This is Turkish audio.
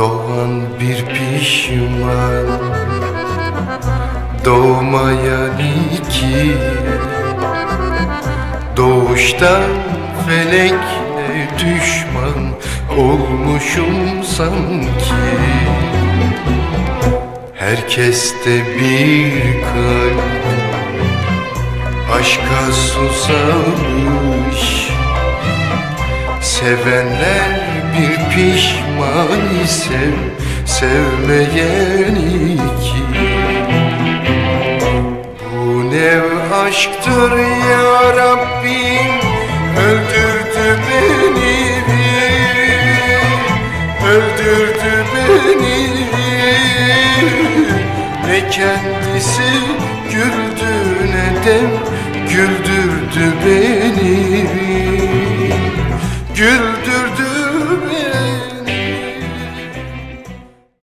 Doğan bir pişman Doğmayan iki Doğuştan felekle düşman Olmuşum sanki. Herkeste bir kalp Aşka susamış. Sevenler bir pişman ise Sevmeyen iki. Bu ne aşktır ya Rabbim? Öldürdü beni Öldürdü beni Ne kendisi güldü ne de güldürdü beni Güldürdü